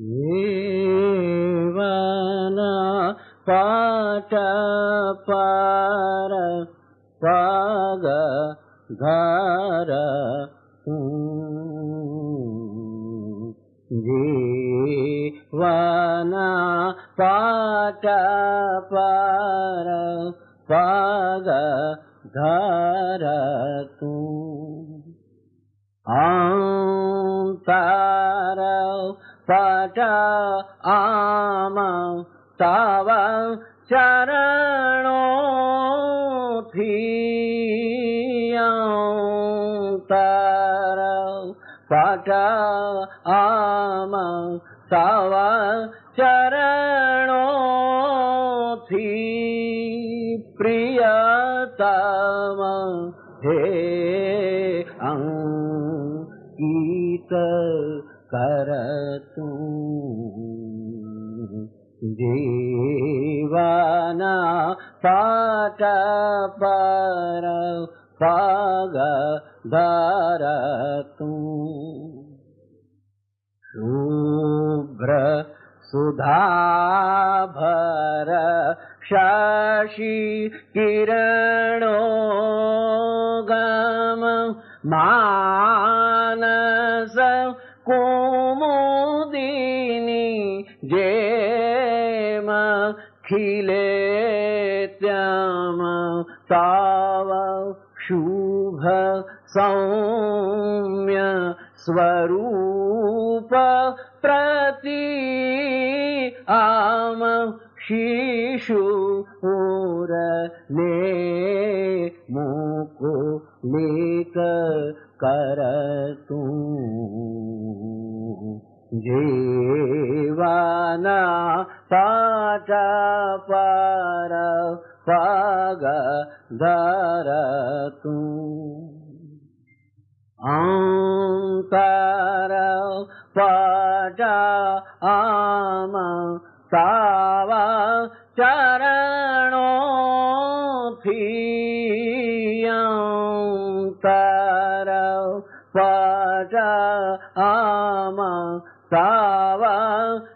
येवना पाट पार पाग घर। जीवना पाट पार पाग तू पट आम तव चरणो थी अंतर पट आम तव चरणो प्रियतम हे जीवना पाट पर पग धरतु शुभ्र सुधाभर शशि किरणो गम मानस कुमुदिनी जेम खिले त्यम ताव शुभ सौम्य स्वरूप प्रति आम शिशुर ने मुकु लेक करतु पाठ पर पग धरतु अंतर पट आम तव चरणो थी अंतर पट आम तव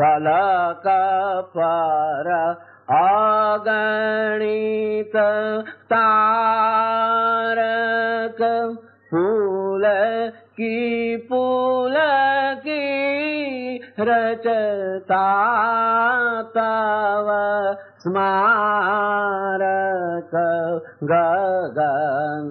फलक पर अगणित तारक फूल की की रचता तव स्मारक गगन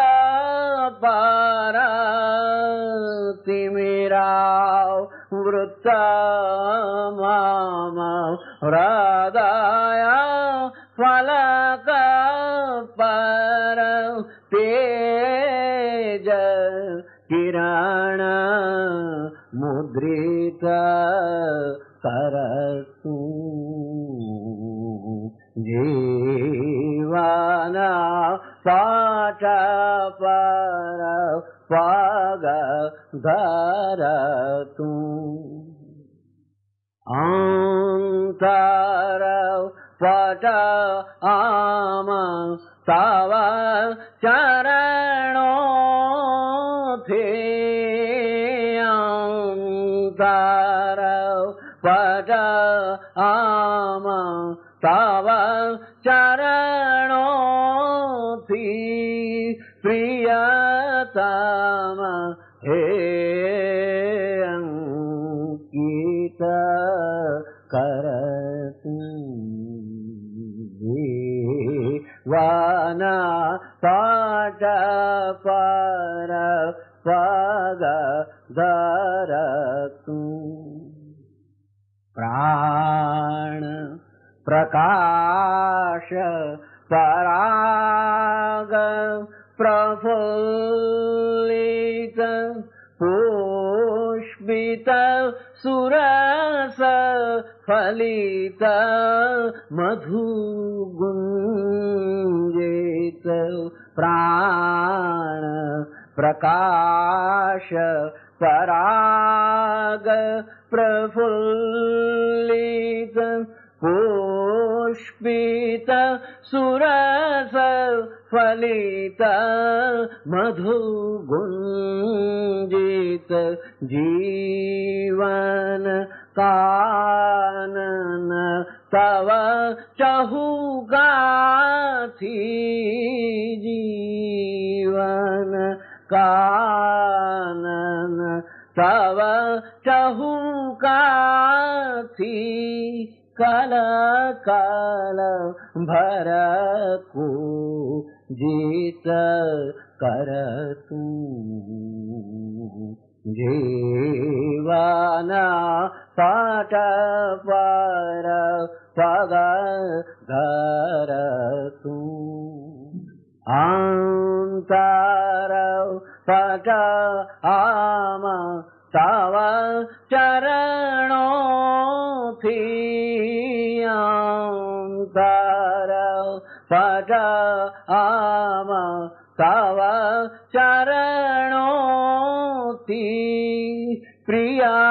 मामा हृदय फलक पर तेज किरण मुद्रित करतु। जीवना पाठ पर पग धरतु अंतर पट आम तव चरणो थे अंतर पट आम तव चरणो प्रियतम हे वाना पाट पर पग धरतु प्राण प्रकाश पराग प्रफुल्लित पुष्पित सुरस फलित मधुगुञ्जित प्राण प्रकाश पराग प्रफुल्लित पुष्पित सुरस फलित मधुगुञ्जित जीवन कानन तव चहुगाथी जीवन कानन। तव चहुकाथी कल कल भरकु जीत करतु पाठ पर पग धरतु अन्तर पट आम तव चरणो पट आम तव चरणोति प्रियतम